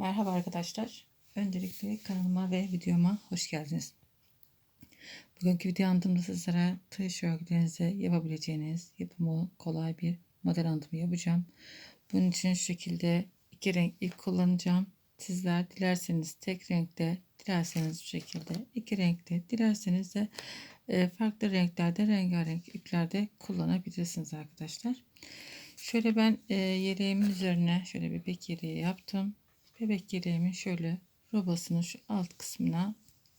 Merhaba arkadaşlar. Öncelikle kanalıma ve videoma hoş geldiniz. Bugünkü video anlatımda sizlere tığ örgülerinize yapabileceğiniz yapımı kolay bir model anlatımı yapacağım. Bunun için şu şekilde iki renk ip kullanacağım. Sizler dilerseniz tek renkte, dilerseniz bu şekilde iki renkte, dilerseniz de e, farklı renklerde, rengarenk iplerde kullanabilirsiniz arkadaşlar. Şöyle ben e, yeleğimin üzerine şöyle bir bebek yeleği yaptım. Bebek yeleğimin şöyle robasının şu alt kısmına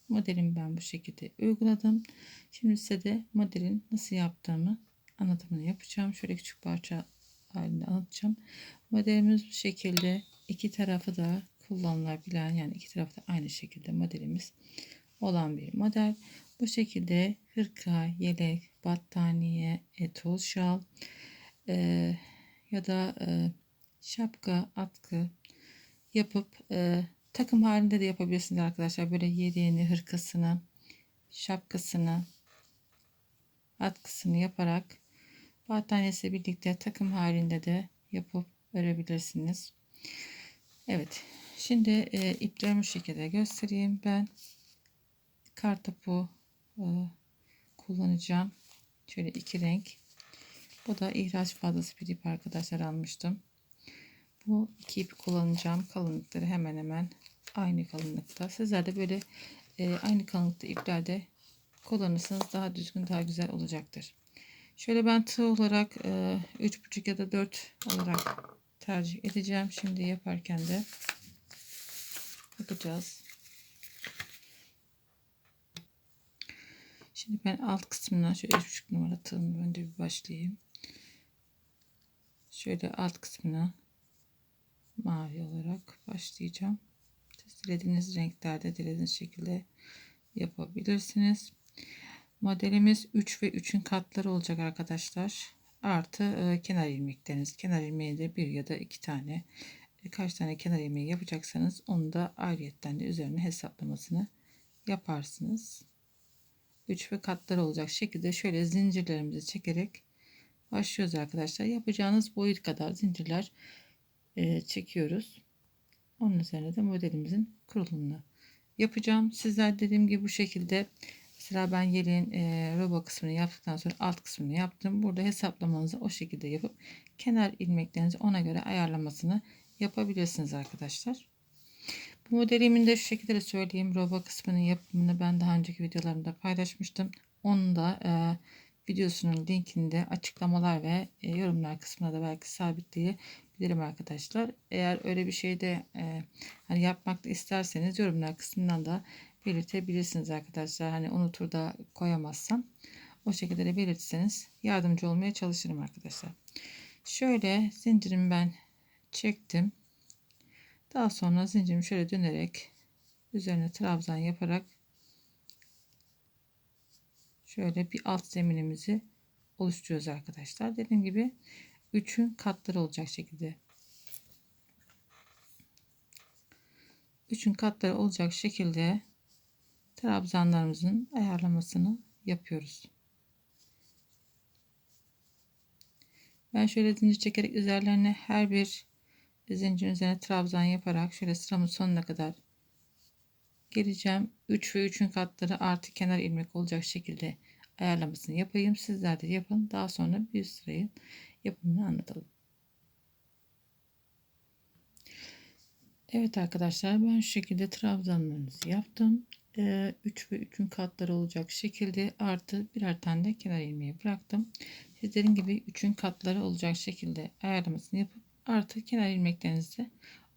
modelimi ben bu şekilde uyguladım. Şimdi size de modelin nasıl yaptığımı anlatımını yapacağım. Şöyle küçük parça halinde anlatacağım. Modelimiz bu şekilde iki tarafı da kullanılabilen yani iki tarafı da aynı şekilde modelimiz olan bir model. Bu şekilde hırka, yelek, battaniye, etol şal e, ya da e, şapka, atkı yapıp e, takım halinde de yapabilirsiniz arkadaşlar. Böyle yeleğini, hırkasını, şapkasını, atkısını yaparak battaniyesi birlikte takım halinde de yapıp örebilirsiniz. Evet. Şimdi e, iplerimi bu şekilde göstereyim. Ben kartopu e, kullanacağım. Şöyle iki renk. Bu da ihraç fazlası bir ip arkadaşlar almıştım. Bu iki ipi kullanacağım. Kalınlıkları hemen hemen aynı kalınlıkta. Sizler de böyle e, aynı kalınlıkta iplerde kullanırsanız daha düzgün daha güzel olacaktır. Şöyle ben tığ olarak e, 3,5 ya da 4 olarak tercih edeceğim. Şimdi yaparken de bakacağız. Şimdi ben alt kısmına şöyle 3,5 numara tığımla önce bir başlayayım. Şöyle alt kısmına mavi olarak başlayacağım. Dilediğiniz renklerde dilediğiniz şekilde yapabilirsiniz. Modelimiz 3 ve 3'ün katları olacak arkadaşlar. Artı e, kenar ilmekleriniz. Kenar ilmeği de bir ya da iki tane e, kaç tane kenar ilmeği yapacaksanız onu da ayrıyetten de üzerine hesaplamasını yaparsınız. 3 ve katları olacak şekilde şöyle zincirlerimizi çekerek başlıyoruz arkadaşlar. Yapacağınız boyut kadar zincirler e, çekiyoruz. Onun üzerine de modelimizin kurulumunu yapacağım. Sizler dediğim gibi bu şekilde mesela ben yeleğin e, kısmını yaptıktan sonra alt kısmını yaptım. Burada hesaplamanızı o şekilde yapıp kenar ilmeklerinizi ona göre ayarlamasını yapabilirsiniz arkadaşlar. Bu modelimin de şu şekilde söyleyeyim. Roba kısmının yapımını ben daha önceki videolarımda paylaşmıştım. Onu da e, videosunun linkini de açıklamalar ve e, yorumlar kısmına da belki sabitleyebilirim arkadaşlar. Eğer öyle bir şey de e, hani yapmak da isterseniz yorumlar kısmından da belirtebilirsiniz arkadaşlar. Hani unutur da koyamazsam o şekilde de belirtirseniz yardımcı olmaya çalışırım arkadaşlar. Şöyle zincirimi ben çektim. Daha sonra zincirimi şöyle dönerek üzerine trabzan yaparak şöyle bir alt zeminimizi oluşturuyoruz arkadaşlar. Dediğim gibi üçün katları olacak şekilde. Üçün katları olacak şekilde trabzanlarımızın ayarlamasını yapıyoruz. Ben şöyle zincir çekerek üzerlerine her bir zincirin üzerine trabzan yaparak şöyle sıramın sonuna kadar geleceğim. 3 ve 3'ün katları artı kenar ilmek olacak şekilde ayarlamasını yapayım. Sizler de yapın. Daha sonra bir sırayı yapımını anlatalım. Evet arkadaşlar ben şu şekilde trabzanlarınızı yaptım. 3 ee, ve 3'ün katları olacak şekilde artı birer tane de kenar ilmeği bıraktım. Sizlerin gibi 3'ün katları olacak şekilde ayarlamasını yapıp artı kenar ilmeklerinizi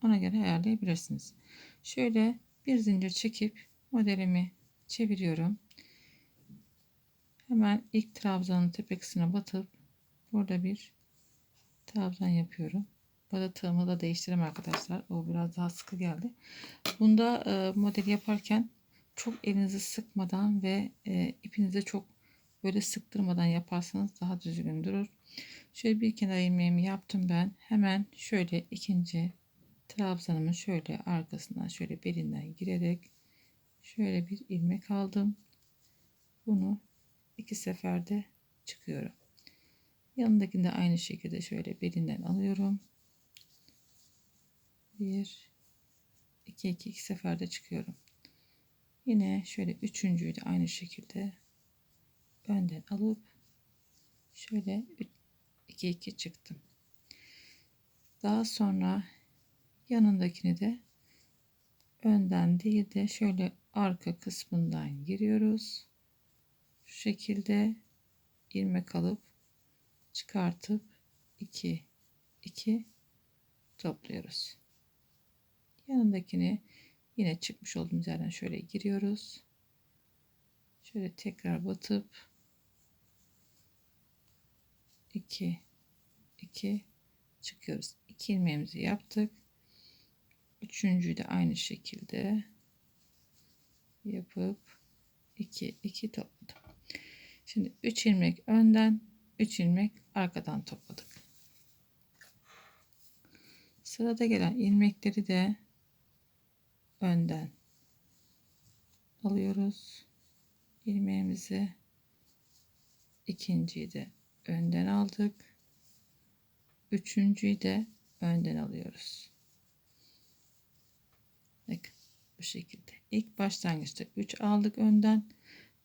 ona göre ayarlayabilirsiniz. Şöyle bir zincir çekip modelimi çeviriyorum. Hemen ilk trabzanın tepe kısmına batıp burada bir trabzan yapıyorum. Burada da değiştireyim arkadaşlar. O biraz daha sıkı geldi. Bunda e, model yaparken çok elinizi sıkmadan ve e, ipinize çok böyle sıktırmadan yaparsanız daha düzgün durur. Şöyle bir kenar ilmeğimi yaptım ben. Hemen şöyle ikinci trabzanımın şöyle arkasından şöyle belinden girerek şöyle bir ilmek aldım. Bunu iki seferde çıkıyorum. Yanındakini de aynı şekilde şöyle belinden alıyorum. Bir, 2 2 2 seferde çıkıyorum. Yine şöyle üçüncüyü de aynı şekilde önden alıp şöyle 2 2 çıktım. Daha sonra yanındakini de önden değil de şöyle arka kısmından giriyoruz. Şu şekilde ilmek alıp çıkartıp 2 2 topluyoruz. Yanındakini yine çıkmış olduğumuz yerden şöyle giriyoruz. Şöyle tekrar batıp 2 2 çıkıyoruz. 2 ilmeğimizi yaptık. Üçüncüyü de aynı şekilde yapıp 2 2 topladım. Şimdi 3 ilmek önden, 3 ilmek arkadan topladık. Sırada gelen ilmekleri de önden alıyoruz. ilmeğimizi ikinciyi de önden aldık. Üçüncüyü de önden alıyoruz. Bakın bu şekilde. İlk başlangıçta 3 aldık önden.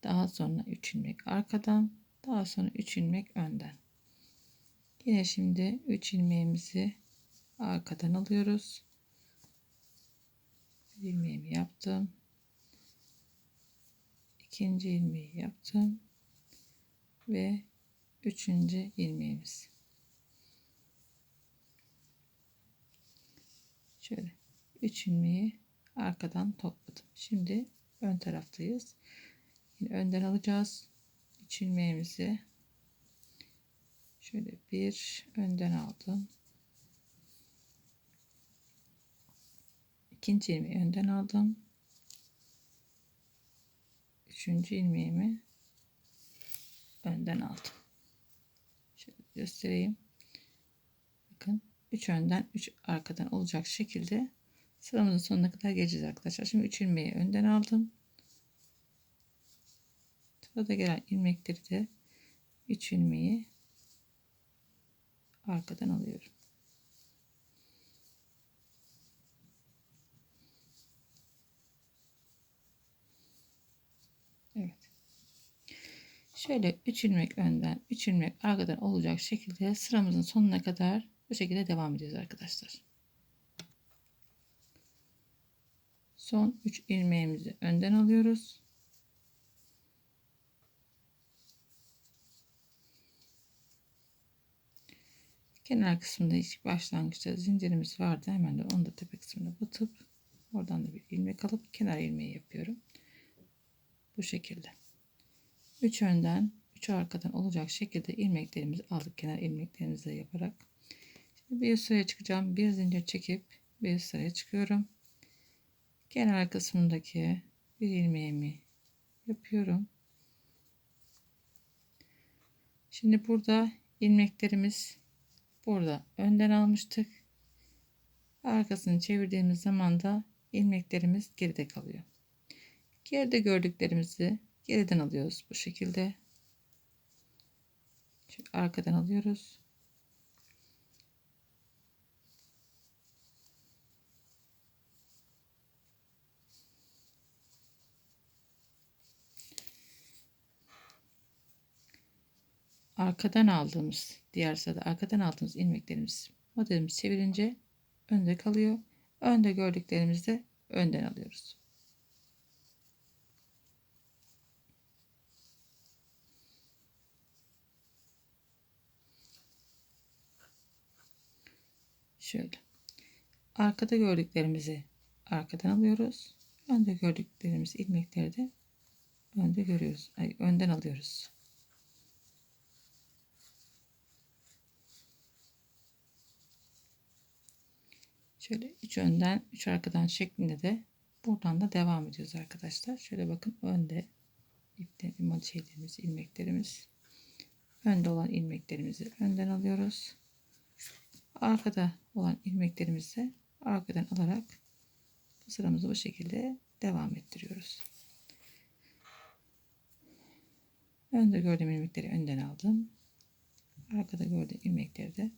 Daha sonra 3 ilmek arkadan. Daha sonra 3 ilmek önden. Yine şimdi 3 ilmeğimizi arkadan alıyoruz. Bir ilmeğimi yaptım. ikinci ilmeği yaptım. Ve üçüncü ilmeğimiz. Şöyle 3 ilmeği arkadan topladım. Şimdi ön taraftayız. Yine önden alacağız. 3 ilmeğimizi şöyle bir önden aldım. ikinci ilmeği önden aldım. Üçüncü ilmeğimi önden aldım. Şöyle göstereyim. Bakın 3 önden 3 arkadan olacak şekilde sıramızın sonuna kadar geleceğiz arkadaşlar. Şimdi 3 ilmeği önden aldım. Sırada gelen ilmekleri de 3 ilmeği arkadan alıyorum. Evet. Şöyle 3 ilmek önden 3 ilmek arkadan olacak şekilde sıramızın sonuna kadar bu şekilde devam edeceğiz arkadaşlar. Son 3 ilmeğimizi önden alıyoruz. Kenar kısmında ilk başlangıçta zincirimiz vardı. Hemen de onu da tepe kısmına batıp oradan da bir ilmek alıp kenar ilmeği yapıyorum. Bu şekilde. 3 önden 3 arkadan olacak şekilde ilmeklerimizi aldık. Kenar ilmeklerimizi yaparak. Şimdi bir sıraya çıkacağım. Bir zincir çekip bir sıraya çıkıyorum. Kenar kısmındaki bir ilmeğimi yapıyorum. Şimdi burada ilmeklerimiz burada önden almıştık. Arkasını çevirdiğimiz zaman da ilmeklerimiz geride kalıyor. Geride gördüklerimizi geriden alıyoruz bu şekilde. Şöyle arkadan alıyoruz. Arkadan aldığımız diğer sırada arkadan aldığımız ilmeklerimiz modelimizi çevirince önde kalıyor. Önde gördüklerimizi önden alıyoruz. Şöyle. Arkada gördüklerimizi arkadan alıyoruz. Önde gördüklerimiz ilmekleri de önde görüyoruz. Ay, önden alıyoruz. Şöyle 3 önden 3 arkadan şeklinde de buradan da devam ediyoruz arkadaşlar. Şöyle bakın önde iplerimiz, şeylerimiz, ilmeklerimiz önde olan ilmeklerimizi önden alıyoruz. Arkada olan ilmeklerimizi arkadan alarak sıramızı bu şekilde devam ettiriyoruz. Önde gördüğüm ilmekleri önden aldım. Arkada gördüğüm ilmekleri de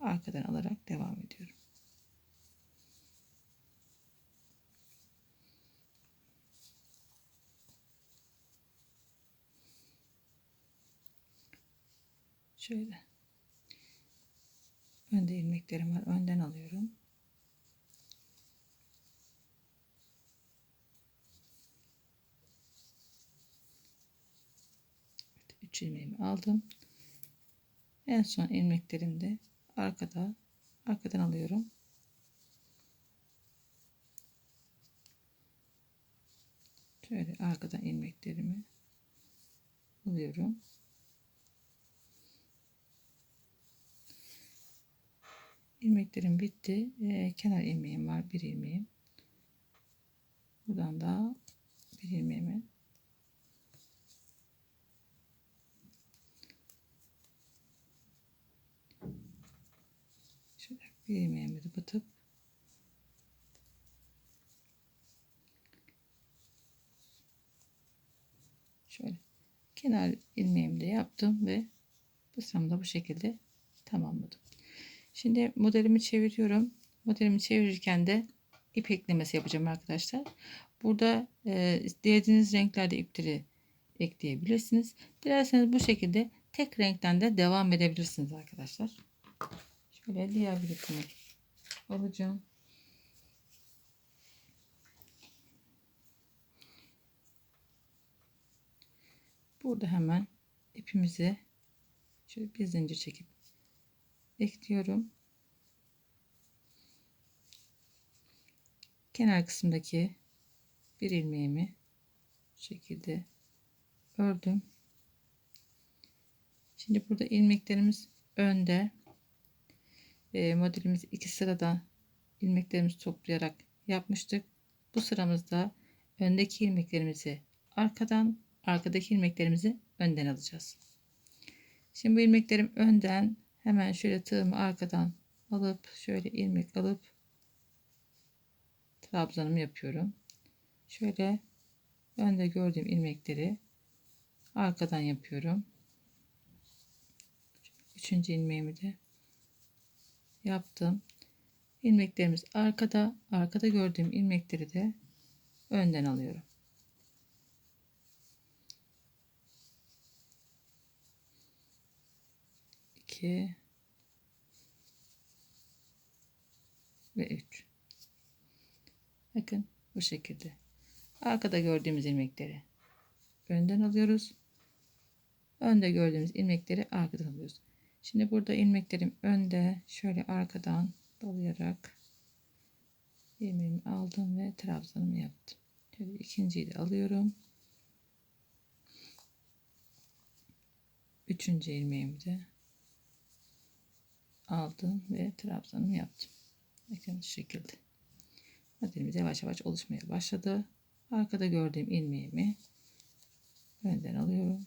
arkadan alarak devam ediyorum. Şöyle. Önde ilmeklerim var. Önden alıyorum. Evet, 3 ilmeğimi aldım. En son ilmeklerimi de arkada arkadan alıyorum. Şöyle arkadan ilmeklerimi alıyorum. İlmeklerim bitti. Ee, kenar ilmeğim var. Bir ilmeğim. Buradan da bir ilmeğimi şöyle bir ilmeğimi de batıp şöyle kenar ilmeğimi de yaptım ve bu sıramda bu şekilde tamamladım. Şimdi modelimi çeviriyorum. Modelimi çevirirken de ip eklemesi yapacağım arkadaşlar. Burada e, dilediğiniz renklerde ipleri ekleyebilirsiniz. Dilerseniz bu şekilde tek renkten de devam edebilirsiniz arkadaşlar. Şöyle diğer bir ipimi alacağım. Burada hemen ipimizi şöyle bir zincir çekip ekliyorum. Kenar kısımdaki bir ilmeğimi bu şekilde ördüm. Şimdi burada ilmeklerimiz önde. E, modelimiz iki sıradan ilmeklerimizi toplayarak yapmıştık. Bu sıramızda öndeki ilmeklerimizi arkadan, arkadaki ilmeklerimizi önden alacağız. Şimdi bu ilmeklerim önden Hemen şöyle tığımı arkadan alıp şöyle ilmek alıp trabzanımı yapıyorum. Şöyle önde gördüğüm ilmekleri arkadan yapıyorum. Üçüncü ilmeğimi de yaptım. İlmeklerimiz arkada, arkada gördüğüm ilmekleri de önden alıyorum. 2 ve 3 bakın bu şekilde. Arkada gördüğümüz ilmekleri önden alıyoruz. Önde gördüğümüz ilmekleri arkadan alıyoruz. Şimdi burada ilmeklerim önde şöyle arkadan dolayarak ilmeğimi aldım ve trabzanımı yaptım. Şöyle ikinciyi de alıyorum. Üçüncü ilmeğimi de aldım ve trabzanımı yaptım. Bakın şu şekilde. Modelimiz yavaş yavaş oluşmaya başladı. Arkada gördüğüm ilmeğimi önden alıyorum.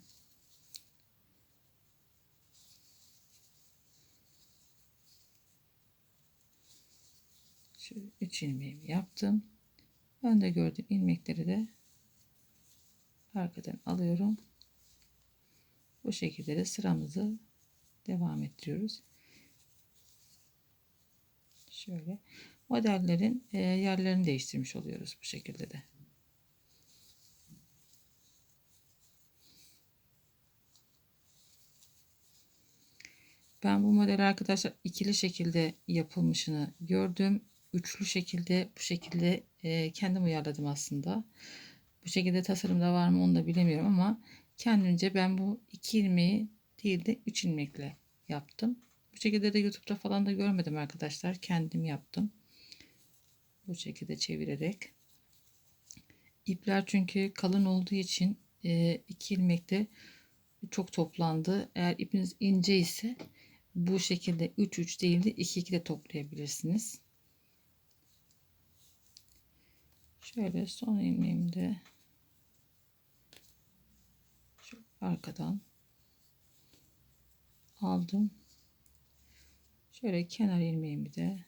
Şöyle 3 ilmeğimi yaptım. Önde gördüğüm ilmekleri de arkadan alıyorum. Bu şekilde de sıramızı devam ettiriyoruz. Şöyle modellerin e, yerlerini değiştirmiş oluyoruz bu şekilde de. Ben bu model arkadaşlar ikili şekilde yapılmışını gördüm. Üçlü şekilde bu şekilde e, kendim uyarladım aslında. Bu şekilde tasarımda var mı onu da bilemiyorum ama kendimce ben bu iki ilmeği değil de üç ilmekle yaptım. Bu şekilde de YouTube'da falan da görmedim arkadaşlar. Kendim yaptım. Bu şekilde çevirerek. İpler çünkü kalın olduğu için e, iki ilmekte çok toplandı. Eğer ipiniz ince ise bu şekilde 3 3 değil de 2 2 de toplayabilirsiniz. Şöyle son ilmeğimi de şu arkadan aldım. Şöyle kenar ilmeğimi de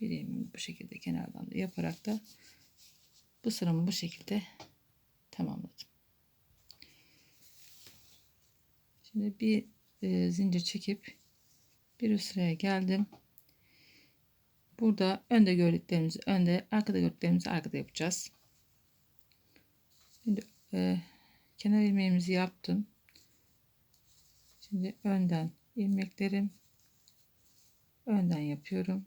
bir ilmeğimi bu şekilde kenardan da yaparak da bu sıramı bu şekilde tamamladım. Şimdi bir e, zincir çekip bir üst sıraya geldim. Burada önde gördüklerimizi önde, arkada gördüklerimizi arkada yapacağız. Şimdi e, kenar ilmeğimizi yaptım. Şimdi önden ilmeklerim önden yapıyorum.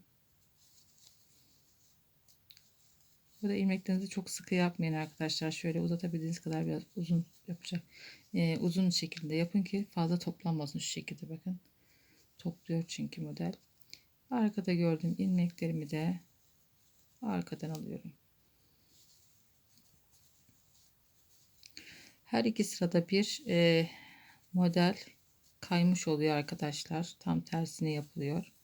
Burada ilmeklerinizi çok sıkı yapmayın arkadaşlar. Şöyle uzatabildiğiniz kadar biraz uzun yapacak. Ee, uzun şekilde yapın ki fazla toplanmasın şu şekilde bakın. Topluyor çünkü model. Arkada gördüğüm ilmeklerimi de arkadan alıyorum. Her iki sırada bir e, model kaymış oluyor arkadaşlar. Tam tersine yapılıyor.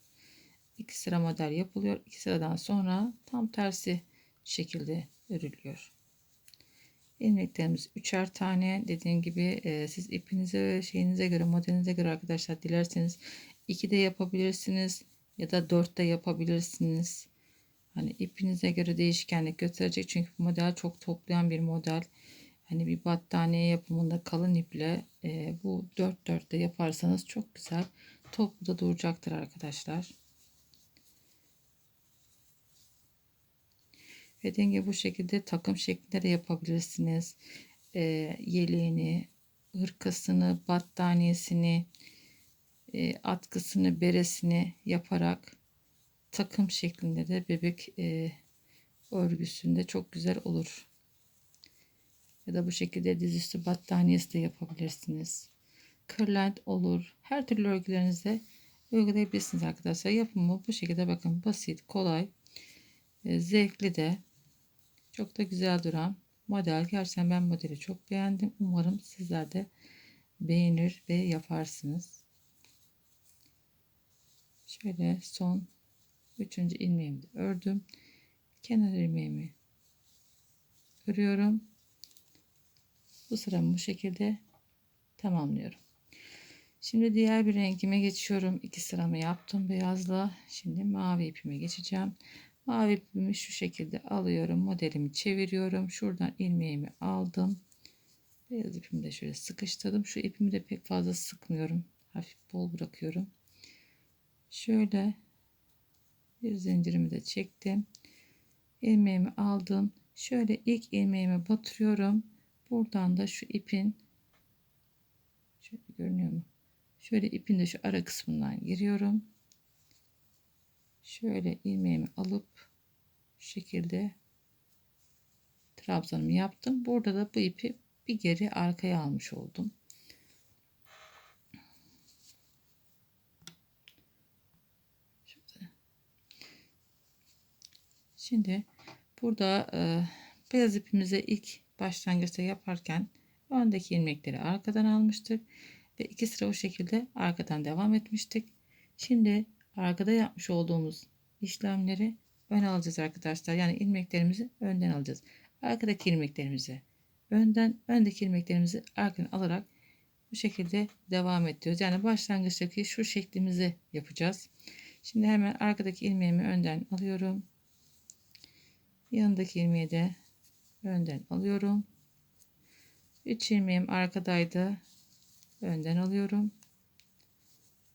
İki sıra model yapılıyor. İki sıradan sonra tam tersi şekilde örülüyor. İlmeklerimiz üçer tane. Dediğim gibi e, siz ipinize ve şeyinize göre modelinize göre arkadaşlar dilerseniz iki de yapabilirsiniz ya da dört de yapabilirsiniz. Hani ipinize göre değişkenlik gösterecek çünkü bu model çok toplayan bir model. Hani bir battaniye yapımında kalın iple e, bu dört dörtte yaparsanız çok güzel toplu da duracaktır arkadaşlar. Ve denge bu şekilde takım şeklinde de yapabilirsiniz. E, yeleğini, hırkasını, battaniyesini, e, atkısını, beresini yaparak takım şeklinde de bebek e, örgüsünde çok güzel olur. Ya da bu şekilde dizüstü battaniyesi de yapabilirsiniz. Kırlent olur. Her türlü örgülerinizde uygulayabilirsiniz arkadaşlar. Yapımı bu şekilde bakın basit, kolay, e, zevkli de çok da güzel duran model. Gerçekten ben modeli çok beğendim. Umarım sizler de beğenir ve yaparsınız. Şöyle son üçüncü ilmeğimi de ördüm. Kenar ilmeğimi örüyorum. Bu sıramı bu şekilde tamamlıyorum. Şimdi diğer bir rengime geçiyorum. İki sıramı yaptım beyazla. Şimdi mavi ipime geçeceğim. Mavi ipimi şu şekilde alıyorum. Modelimi çeviriyorum. Şuradan ilmeğimi aldım. Beyaz ipimi de şöyle sıkıştırdım. Şu ipimi de pek fazla sıkmıyorum. Hafif bol bırakıyorum. Şöyle bir zincirimi de çektim. ilmeğimi aldım. Şöyle ilk ilmeğimi batırıyorum. Buradan da şu ipin şöyle görünüyor mu? Şöyle ipin de şu ara kısmından giriyorum. Şöyle ilmeğimi alıp şekilde trabzanımı yaptım. Burada da bu ipi bir geri arkaya almış oldum. Şimdi burada e, beyaz ipimize ilk başlangıçta yaparken öndeki ilmekleri arkadan almıştık ve iki sıra o şekilde arkadan devam etmiştik. Şimdi arkada yapmış olduğumuz işlemleri ön alacağız arkadaşlar. Yani ilmeklerimizi önden alacağız. Arkadaki ilmeklerimizi önden, öndeki ilmeklerimizi arkadan alarak bu şekilde devam ediyoruz. Yani başlangıçtaki şu şeklimizi yapacağız. Şimdi hemen arkadaki ilmeğimi önden alıyorum. Yanındaki ilmeği de önden alıyorum. 3 ilmeğim arkadaydı. Önden alıyorum.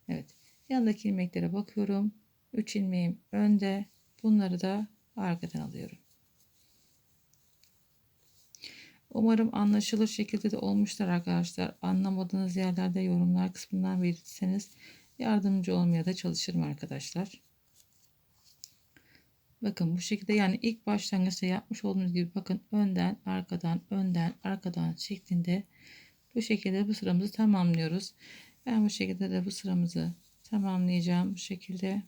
Evet. Yanındaki ilmeklere bakıyorum. 3 ilmeğim önde. Bunları da arkadan alıyorum. Umarım anlaşılır şekilde de olmuşlar arkadaşlar. Anlamadığınız yerlerde yorumlar kısmından belirtirseniz yardımcı olmaya da çalışırım arkadaşlar. Bakın bu şekilde yani ilk başlangıçta yapmış olduğunuz gibi bakın önden arkadan önden arkadan şeklinde bu şekilde bu sıramızı tamamlıyoruz. Ben bu şekilde de bu sıramızı tamamlayacağım bu şekilde.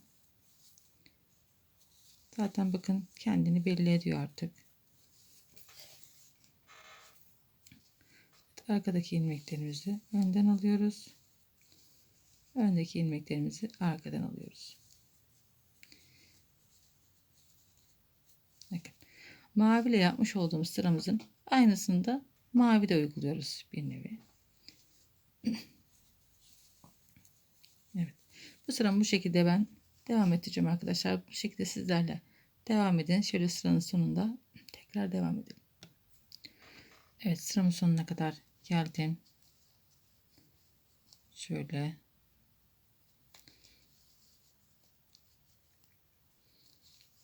Zaten bakın kendini belli ediyor artık. Arkadaki ilmeklerimizi önden alıyoruz. Öndeki ilmeklerimizi arkadan alıyoruz. Bakın. Mavi ile yapmış olduğumuz sıramızın aynısını da mavi de uyguluyoruz bir nevi. Bu sıramı bu şekilde ben devam edeceğim arkadaşlar. Bu şekilde sizlerle devam edin. Şöyle sıranın sonunda tekrar devam edelim. Evet sıramın sonuna kadar geldim. Şöyle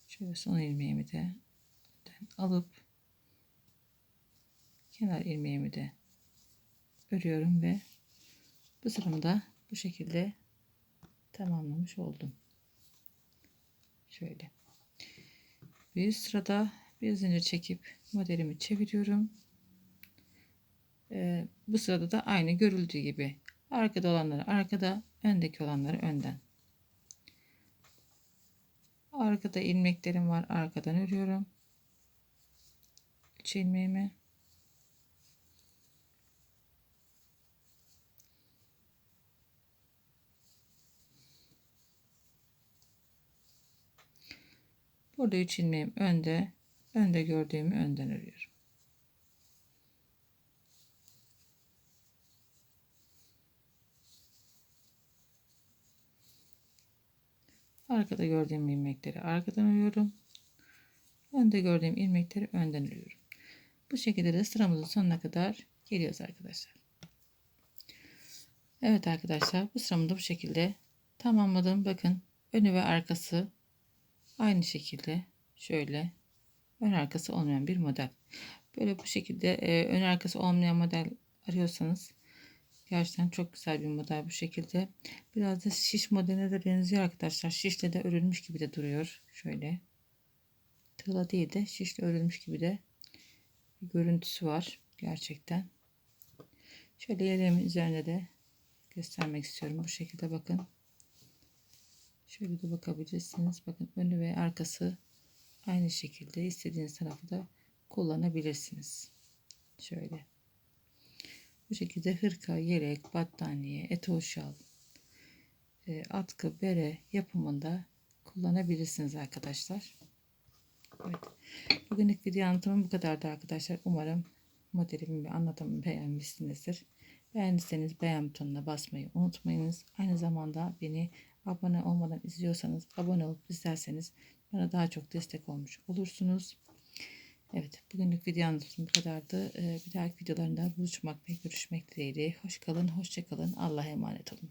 Şöyle son ilmeğimi de alıp kenar ilmeğimi de örüyorum ve bu sıramı da bu şekilde tamamlamış oldum. Şöyle. Bir sırada bir zincir çekip modelimi çeviriyorum. Ee, bu sırada da aynı görüldüğü gibi arkada olanları arkada, öndeki olanları önden. Arkada ilmeklerim var. Arkadan örüyorum. 3 ilmeğimi Burada 3 ilmeğim önde. Önde gördüğümü önden örüyorum. Arkada gördüğüm ilmekleri arkadan örüyorum. Önde gördüğüm ilmekleri önden örüyorum. Bu şekilde de sıramızın sonuna kadar geliyoruz arkadaşlar. Evet arkadaşlar bu sıramı da bu şekilde tamamladım. Bakın önü ve arkası aynı şekilde şöyle ön arkası olmayan bir model. Böyle bu şekilde e, ön arkası olmayan model arıyorsanız gerçekten çok güzel bir model bu şekilde. Biraz da şiş modeline de benziyor arkadaşlar. Şişle de örülmüş gibi de duruyor. Şöyle. Tığla değil de şişle örülmüş gibi de bir görüntüsü var. Gerçekten. Şöyle yeleğimin üzerine de göstermek istiyorum. Bu şekilde bakın. Şöyle de bakabilirsiniz. Bakın önü ve arkası aynı şekilde istediğiniz tarafı da kullanabilirsiniz. Şöyle. Bu şekilde hırka, yelek, battaniye, eto şal, e, atkı, bere yapımında kullanabilirsiniz arkadaşlar. Evet. Bugünlük video anlatımım bu kadardı arkadaşlar. Umarım modelimi ve anlatımımı beğenmişsinizdir. Beğendiyseniz beğen butonuna basmayı unutmayınız. Aynı zamanda beni abone olmadan izliyorsanız abone olup izlerseniz bana daha çok destek olmuş olursunuz. Evet bugünlük video anlatım bu kadardı. Ee, bir dahaki videolarında buluşmak ve görüşmek dileğiyle. Hoş kalın, hoşça kalın. Allah'a emanet olun.